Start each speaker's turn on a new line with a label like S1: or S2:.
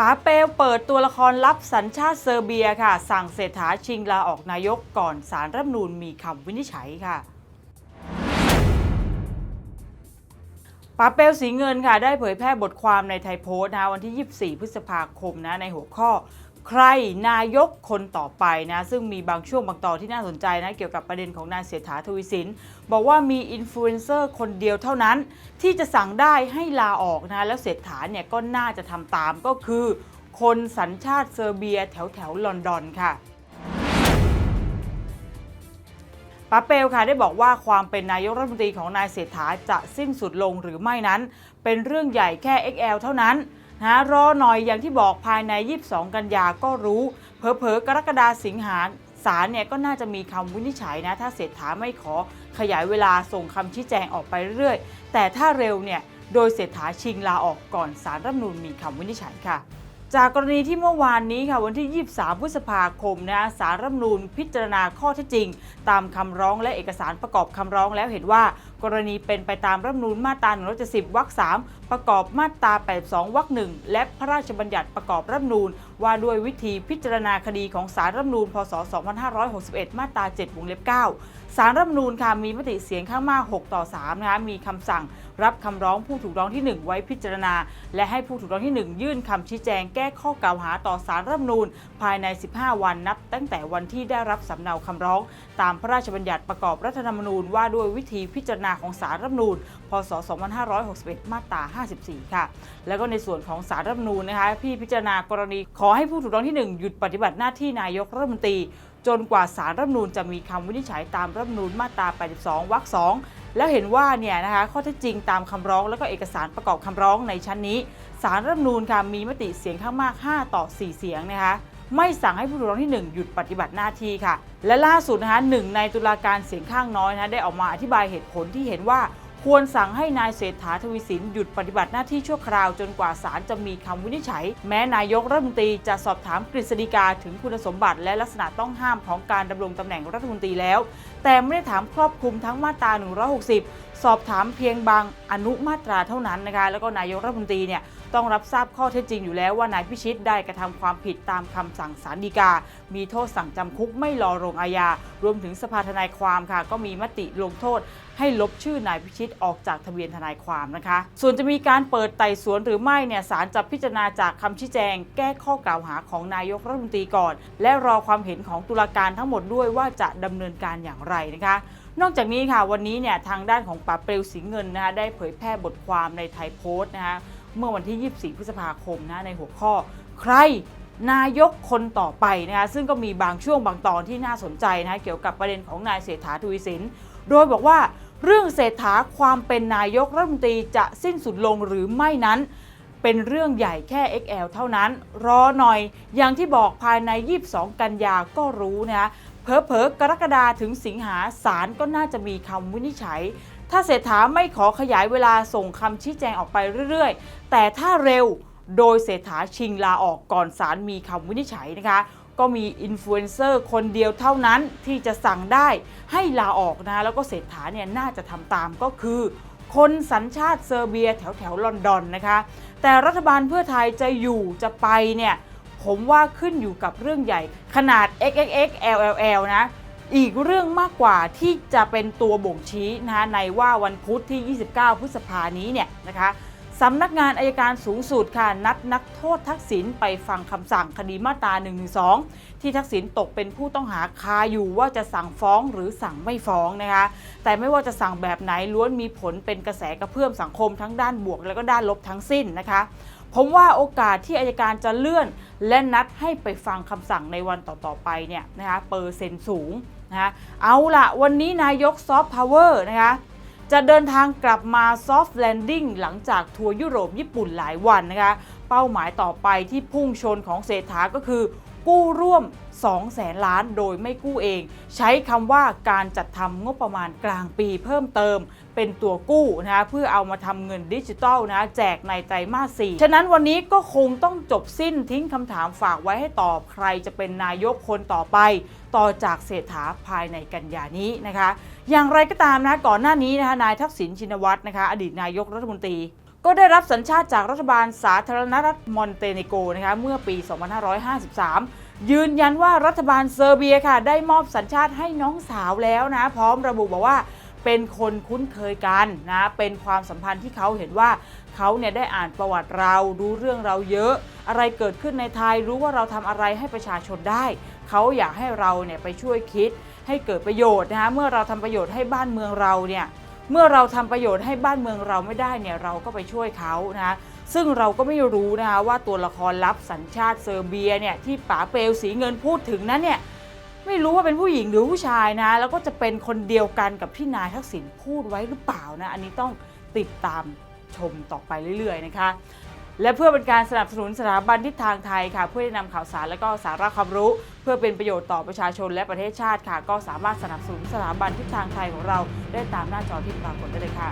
S1: ป๋าเปลเปิดตัวละครรับสัญชาติเซอร์เบียค่ะ สั่งเศรษฐาชิงลาออกนายกก่อนสารรัฐนูนมีคำวินิจฉัยค่ะป๋าเปลสีเงินค่ะ ได้เผยแพร่บทความในไทยโพสต์นะวันที่ 24 พฤษภาคมนะในหัวข้อ ใครนายกคนต่อไปนะซึ่งมีบางช่วงบางตอนที่น่าสนใจนะเกี่ยวกับประเด็นของนายเศรษฐาทวีสิน บอกว่ามีอินฟลูเอนเซอร์คนเดียวเท่านั้น ที่จะสั่งได้ให้ลาออกนะแล้วเศรษฐาเนี่ยก็น่าจะทำตามก็คือ คนสัญชาติเซอร์เบียแถวแถวลอนดอนค่ะปาเปลค่ะได้บอกว่าความเป็นนายกรัฐมนตรีของนายเศรษฐาจะสิ้นสุดลงหรือไม่นั้น เป็นเรื่องใหญ่แค่ XL เท่านั้น นะรอหน่อยอย่างที่บอกภายใน 22 กันยาก็รู้ เผลอๆกรกฎาสิงหาศาลเนี่ยก็น่าจะมีคำวินิจฉัยนะ ถ้าเศรษฐาไม่ขอขยายเวลาส่งคำชี้แจงออกไปเรื่อย แต่ถ้าเร็วเนี่ยโดยเศรษฐาชิงลาออกก่อนสารรัฐมนูลมีคำวินิจฉัยค่ะ จากกรณีที่เมื่อวานนี้ค่ะวันที่ 23 พฤษภาคมนะสารรัฐมนูญพิจารณาข้อเท็จจริง ตามคำร้องและเอกสารประกอบคำร้องแล้วเห็นว่า กรณีเป็นไปตามรัฐมนูญมาตรา170วรรค3ประกอบมาตรา 82วรรค1และพระราชบัญญัติประกอบรัฐมนูญว่าด้วยวิธีพิจารณาคดีของสารรัฐมนูญพศ 2561 มาตรา 7 วงเล็บ 9 สารรัฐมนูญค่ะมีมติเสียงข้างมาก 6 ต่อ 3 นะคะ มีคำสั่งรับคำร้องผู้ถูกร้องที่ 1 ไว้พิจารณา และให้ผู้ถูกร้องที่ 1 ยื่นคำชี้แจงแก้ข้อกล่าวหาต่อสารรัฐมนูญ ภายใน 15 วันนับ ตั้งแต่วันที่ได้รับสำเนาคำร้อง ตามพระราชบัญญัติประกอบรัฐธรรมนูญว่าด้วยวิธีพิจารณาของสารรัฐมนูญ พศ 2561 มาตรา 54 ค่ะ แล้วก็ในส่วนของสารรัฐมนูญนะคะที่พิจารณากรณีขออให้ผู้ถูกร้องที่ 1 หยุดปฏิบัติหน้าที่นายกรัฐมนตรี จนกว่าสารรัฐมนูญจะมีคำวินิจฉัยตามรัฐมนูญมาตรา 82 วรรค 2 แล้วเห็นว่าเนี่ยนะคะข้อเท็จจริงตามคำร้องแล้วก็เอกสารประกอบคำร้องในชั้นนี้ สารรัฐมนูญค่ะมีมติเสียงข้างมาก 5 ต่อ 4 เสียงนะคะไม่สั่งให้ผู้ถูกร้องที่ 1 หยุดปฏิบัติหน้าที่ค่ะ และล่าสุดนะคะหนึ่งในตุลาการเสียงข้างน้อยนะคะได้ออกมาอธิบายเหตุผลที่เห็นว่า ควรสั่งให้นายเศรษฐาทวีสินหยุดปฏิบัติหน้าที่ชั่วคราวจนกว่าศาลจะมีคำวินิจฉัย แม้นายกรัฐมนตรีจะสอบถามกฤษฎีกาถึงคุณสมบัติ และลักษณะต้องห้ามของการดำรงตำแหน่งรัฐมนตรีแล้ว แต่ไม่ได้ถามครอบคลุมทั้งมาตรา 160 สอบถามเพียงบางอนุมาตราเท่านั้นนะคะแล้วก็นายกรัฐมนตรีเนี่ย ต้องรับทราบข้อเท็จจริงอยู่แล้วว่านายพิชิตได้กระทำความผิดตามคำสั่งศาลฎีกา มีโทษสั่งจำคุกไม่รอลงอาญา รวมถึงสภาทนายความค่ะ ก็มีมติลงโทษให้ลบชื่อนายพิชิตออกจากทะเบียนทนายความนะคะ ส่วนจะมีการเปิดไต่สวนหรือไม่เนี่ยศาลจะพิจารณาจากคำชี้แจง แก้ข้อกล่าวหาของนายกรัฐมนตรีก่อน และรอความเห็นของตุลาการทั้งหมดด้วยว่าจะดำเนินการอย่างไรนะคะนอกจากนี้ค่ะวันนี้เนี่ยทางด้านของป่าเปลวสีเงินนะคะได้เผยแพร่บทความในไทยโพสต์นะคะ เมื่อวันที่ 24 พฤษภาคมนะในหัวข้อ ใครนายกคนต่อไปนะคะซึ่งก็มีบางช่วงบางตอนที่น่าสนใจนะะเกี่ยวกับประเด็นของนายเศรษฐาทวีสิน โดยบอกว่าเรื่องเศรษฐาความเป็นนายกรัฐมนตรีจะสิ้นสุดลงหรือไม่นั้น เป็นเรื่องใหญ่แค่ XL เท่านั้น รอหน่อยอย่างที่บอกภายใน 22 กันยาก็รู้นะเผลอๆกรกฎาถึงสิงหาศาลก็น่าจะมีคำวินิจฉัย ถ้าเศรษฐาไม่ขอขยายเวลาส่งคำชี้แจงออกไปเรื่อยๆ แต่ถ้าเร็วโดยเศรษฐาชิงลาออกก่อนศาลมีคำวินิจฉัยนะคะ ก็มีอินฟลูเอนเซอร์คนเดียวเท่านั้นที่จะสั่งได้ให้ลาออกนะแล้วก็เศรษฐาเนี่ยน่าจะทำตามก็คือ คนสัญชาติเซอร์เบียแถวแถวลอนดอนนะคะ แต่รัฐบาลเพื่อไทยจะอยู่จะไปเนี่ยผมว่าขึ้นอยู่กับเรื่องใหญ่ขนาด XXX LLL นะ อีกเรื่องมากกว่าที่จะเป็นตัวบ่งชี้นะคะในว่าวันพุธที่ 29 พฤษภานี้เนี่ยนะคะสำนักงานอายการสูงสุดค่ะนัดนักโทษทักษิณไปฟังคำสั่งคดีมาตรา112ที่ทักษิณตกเป็นผู้ต้องหาคาอยู่ว่าจะสั่งฟ้องหรือสั่งไม่ฟ้องนะคะ แต่ไม่ว่าจะสั่งแบบไหนล้วนมีผลเป็นกระแสกระเพื่อมสังคมทั้งด้านบวกและก็ด้านลบทั้งสิ้นนะคะ ผมว่าโอกาสที่อายการจะเลื่อน และนัดให้ไปฟังคำสั่งในวันต่อๆไปเนี่ยนะคะเปอร์เซ็นต์สูงนะคะเอาละวันนี้นายกซอฟต์พาวเวอร์นะคะจะเดินทางกลับมาซอฟต์แลนดิ้งหลังจากทัวร์ยุโรปญี่ปุ่นหลายวันนะคะเป้าหมายต่อไปที่พุ่งชนของเศรษฐาก็คือกู้ร่วม 2แสนล้านโดยไม่กู้เอง ใช้คำว่าการจัดทำงบประมาณกลางปีเพิ่มเติม เป็นตัวกู้นะเพื่อเอามาทำเงินดิจิทัลนะแจกในไตรมาส4ฉะนั้นวันนี้ก็คงต้องจบสิ้นทิ้งคำถามฝากไว้ให้ตอบใครจะเป็นนายกคนต่อไป ต่อจากเศรษฐาภายในกันยานี้นะคะ อย่างไรก็ตามนะก่อนหน้านี้นะคะนายทักษิณชินวัตรนะคะอดีตนายกรัฐมนตรี ก็ได้รับสัญชาติจากรัฐบาลสาธารณรัฐมอนเตเนโกนะคะเมื่อปี 2553 ยืนยันว่ารัฐบาลเซอร์เบียค่ะได้มอบสัญชาติให้น้องสาวแล้วนะ พร้อมระบุบอกว่าเป็นคนคุ้นเคยกันนะเป็นความสัมพันธ์ที่เขาเห็นว่าเขาเนี่ยได้อ่านประวัติเรารู้เรื่องเราเยอะ อะไรเกิดขึ้นในไทยรู้ว่าเราทำอะไรให้ประชาชนได้ เขาอยากให้เราเนี่ยไปช่วยคิดให้เกิดประโยชน์นะคะเมื่อเราทำประโยชน์ให้บ้านเมืองเราเนี่ย เมื่อเราทำประโยชน์ให้บ้านเมืองเราไม่ได้เนี่ยเราก็ไปช่วยเขานะคะซึ่งเราก็ไม่รู้นะคะว่าตัวละครลับสัญชาติเซอร์เบียเนี่ยที่ป๋าเปลวสีเงินพูดถึงนั้นเนี่ยไม่รู้ว่าเป็นผู้หญิงหรือผู้ชายนะ แล้วก็จะเป็นคนเดียวกันกับที่นายทักษิณพูดไว้หรือเปล่านะ อันนี้ต้องติดตามชมต่อไปเรื่อยๆนะคะ และเพื่อเป็นการสนับสนุนสถาบันทิศทางไทยค่ะ เพื่อได้นำข่าวสารและก็สาระความรู้ เพื่อเป็นประโยชน์ต่อประชาชนและประเทศชาติค่ะ ก็สามารถสนับสนุนสถาบันทิศทางไทยของเราได้ตามหน้าจอที่ปรากฏได้เลยค่ะ